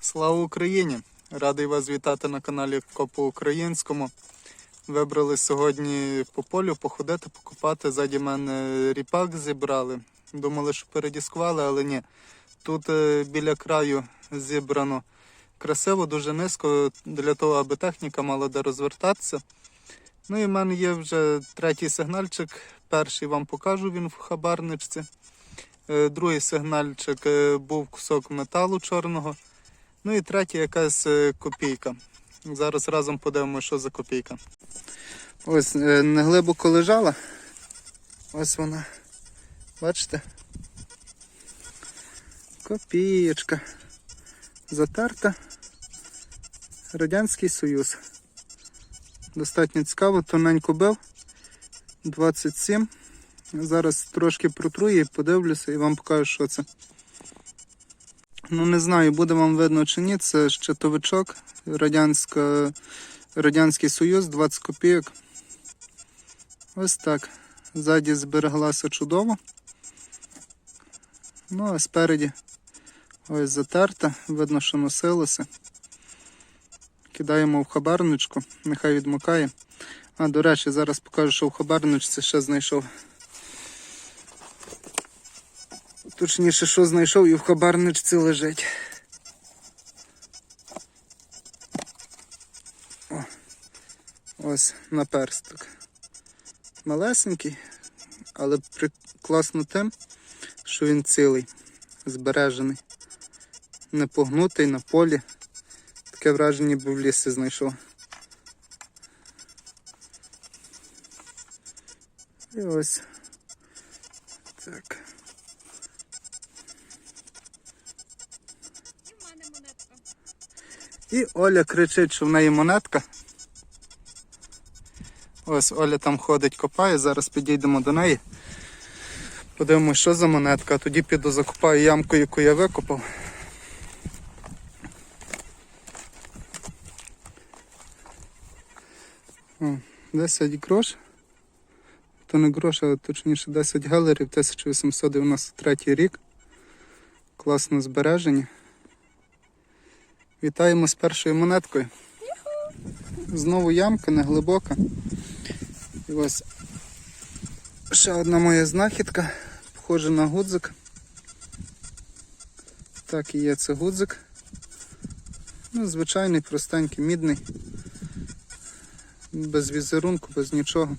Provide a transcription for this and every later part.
Слава Україні! Радий вас вітати на каналі Копу Українському. Вибрали сьогодні по полю походити, покопати. Ззаді мене ріпак зібрали. Думали, що передіскували, але ні. Тут е, біля краю зібрано красиво, дуже низько, для того, аби техніка мала де розвертатися. Ну і в мене є вже третій сигнальчик. Перший вам покажу він в хабарничці. Е, Другий сигнальчик е, був кусок металу чорного. Ну і третя якась е, копійка. Зараз разом подивимося, що за копійка. Ось е, неглибоко лежала. Ось вона. Бачите? Копієчка. Затерта. Радянський Союз. Достатньо цікаво, тоненько бив. 27. Зараз трошки протру її, подивлюся і вам покажу, що це. Ну, не знаю, буде вам видно чи ні. Це щитовичок, Радянська, Радянський Союз, 20 копійок. Ось так. Ззаді збереглася чудово. Ну, а спереді ось затерта, видно, що носилося. Кидаємо в хабарничку, нехай відмокає. А, до речі, зараз покажу, що в хабарничці ще знайшов. Точніше, що знайшов і в хабарничці лежить. О, ось наперсток. Малесенький, але класно тим, що він цілий, збережений, не погнутий на полі. Таке враження, ніби в лісі знайшов. І ось так. І в мене монетка. І Оля кричить, що в неї монетка. Ось Оля там ходить, копає, зараз підійдемо до неї. Подивимось, що за монетка, тоді піду закопаю ямку, яку я викопав. О, 10 грош. То не грош, а точніше 10 галерів, 1893 рік. Класно збережені. Вітаємо з першою монеткою. Знову ямка, не глибока. І ось ще одна моя знахідка, похожа на гудзик. Так і є це гудзик. Ну, звичайний, простенький, мідний. Без візерунку, без нічого.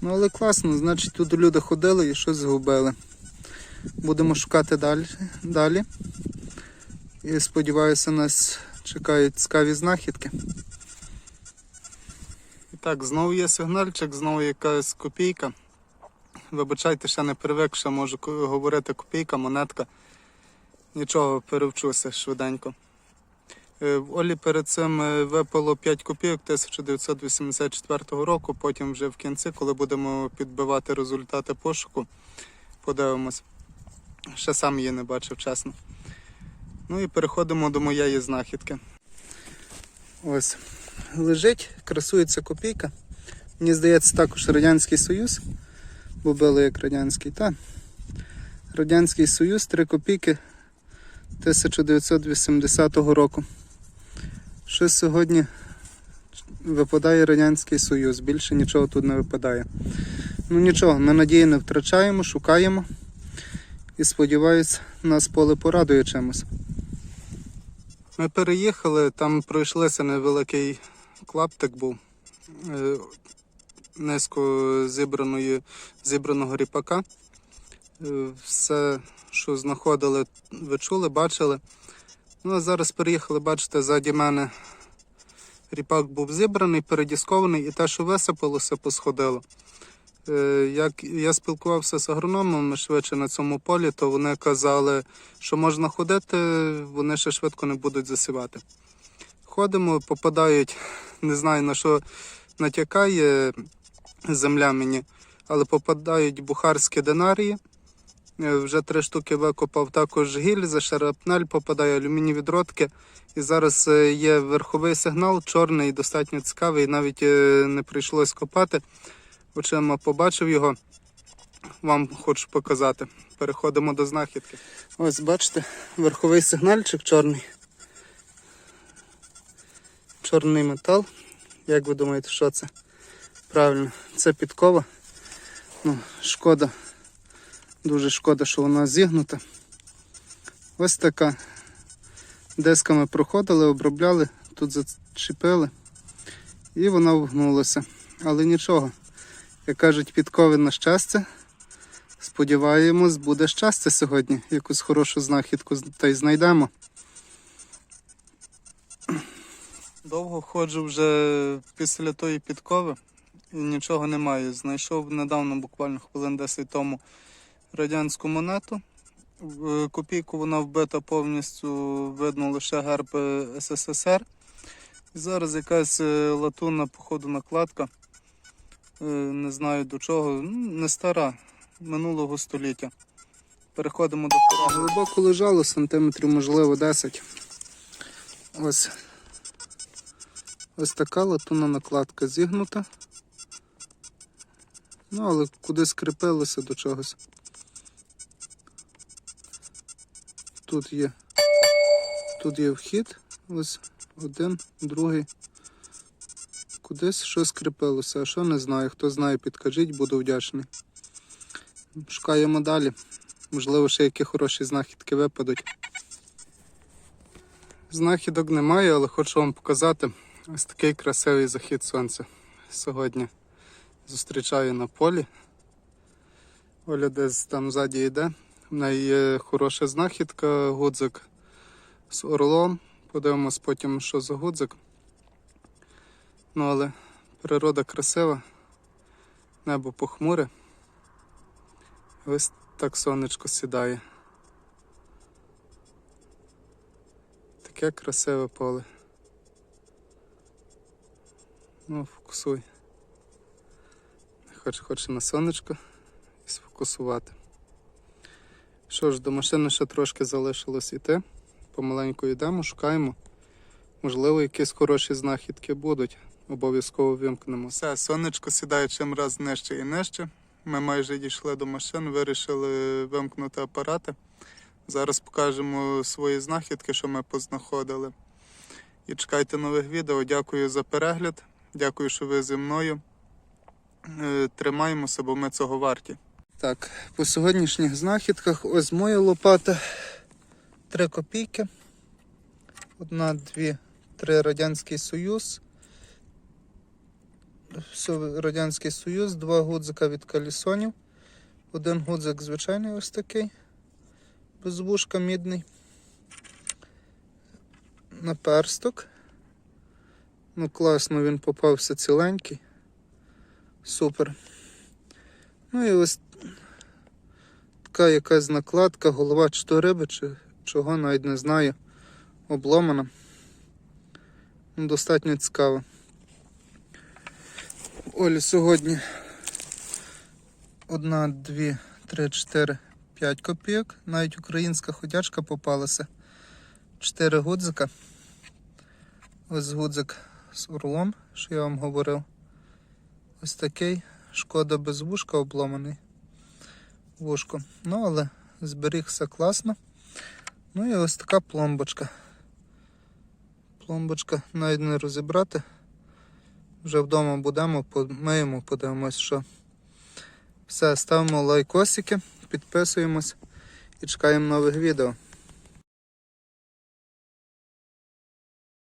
Ну але класно, значить тут люди ходили і щось згубили. Будемо шукати далі. далі. І сподіваюся, нас чекають цікаві знахідки. І так, знову є сигнальчик, знову якась копійка. Вибачайте, ще не привик, ще можу говорити копійка, монетка. Нічого, перевчуся швиденько. Е, В Олі перед цим е, випало 5 копійок 1984 року, потім вже в кінці, коли будемо підбивати результати пошуку, подивимось. Ще сам її не бачив, чесно. Ну і переходимо до моєї знахідки. Ось лежить, красується копійка. Мені здається, також Радянський Союз, бо били як Радянський, та. Радянський Союз, 3 копійки 1980 року. Що сьогодні випадає Радянський Союз, більше нічого тут не випадає. Ну нічого, ми надії не втрачаємо, шукаємо і сподіваюсь, нас поле порадує чимось. Ми переїхали, там пройшлися невеликий клаптик був. е, Низько зібраної, зібраного ріпака. Е, Все, що знаходили, ви чули, бачили. Ну, а зараз переїхали, бачите, ззаді мене ріпак був зібраний, передіскований, і те, що висипалося, посходило. Е, Як я спілкувався з агрономами швидше на цьому полі, то вони казали, що можна ходити, вони ще швидко не будуть засівати. Ходимо, попадають, не знаю на що натякає земля мені, але попадають бухарські динарії. Е, Вже три штуки викопав також гільзи, шарапнель попадає, алюміній відродки. І зараз е, є верховий сигнал, чорний, достатньо цікавий, навіть не прийшлось копати очима побачив його, вам хочу показати. переходимо до знахідки. Ось бачите, верховий сигнальчик чорний. Чорний метал. Як ви думаєте, що це? Правильно, це підкова. Ну, шкода. Дуже шкода, що вона зігнута. Ось така. Десками проходили, обробляли, тут зачепили і вона вгнулася. Але нічого. Як кажуть, підкови на щастя. Сподіваємось, буде щастя сьогодні. Якусь хорошу знахідку та й знайдемо. Довго ходжу вже після тої підкови і нічого немає. Знайшов недавно, буквально хвилин 10 тому, радянську монету. В Копійку вона вбита повністю, видно лише герб е, СССР. І зараз якась е, латунна, походу, накладка. Е, Не знаю до чого. Ну, Не стара, минулого століття. Переходимо до пора. Глибоко лежало, сантиметрів, можливо, 10. Ось. Ось така латунна накладка зігнута. Ну, але куди скріпилося до чогось. Тут є. Тут є вхід. Ось один, другий. Кудись щось скріпилося, а що не знаю. Хто знає, підкажіть, буду вдячний. Шукаємо далі. Можливо, ще які хороші знахідки випадуть. Знахідок немає, але хочу вам показати ось такий красивий захід сонця. Сьогодні зустрічаю на полі. Оля десь там ззаді йде. В неї є хороша знахідка, гудзик з орлом. Подивимось потім, що за гудзик. Ну, але природа красива, небо похмуре. Ось так сонечко сідає. Таке красиве поле. Ну, фокусуй. Хоче, хоче на сонечко і сфокусувати. Що ж, до машини ще трошки залишилось іти. Помаленьку йдемо, шукаємо. Можливо, якісь хороші знахідки будуть. Обов'язково вимкнемо. Все, сонечко сідає чим раз нижче і нижче. Ми майже дійшли до машин, вирішили вимкнути апарати. Зараз покажемо свої знахідки, що ми познаходили. І чекайте нових відео. Дякую за перегляд. Дякую, що ви зі мною. Е, Тримаємося, бо ми цього варті. Так, по сьогоднішніх знахідках ось моя лопата. Три копійки. Одна, дві, три Радянський Союз. Радянський Союз, два гудзика від калісонів. Один гудзик звичайний ось такий. Без вушка мідний. Наперсток. Ну, класно, він попався ціленький. Супер. Ну і ось така якась накладка, голова чи то риби, чи чого, навіть не знаю. Обломана. Ну, достатньо цікаво. Олі сьогодні одна, дві, три, чотири, п'ять копійок. Навіть українська ходячка попалася. Чотири гудзика. Ось гудзик з орлом, що я вам говорив. Ось такий. Шкода без вушка обломаний. Вушко. Ну, але зберігся класно. Ну і ось така пломбочка. Пломбочка навіть не розібрати. Вже вдома будемо, помиємо, подивимось, що. Все, ставимо лайкосики, підписуємось і чекаємо нових відео.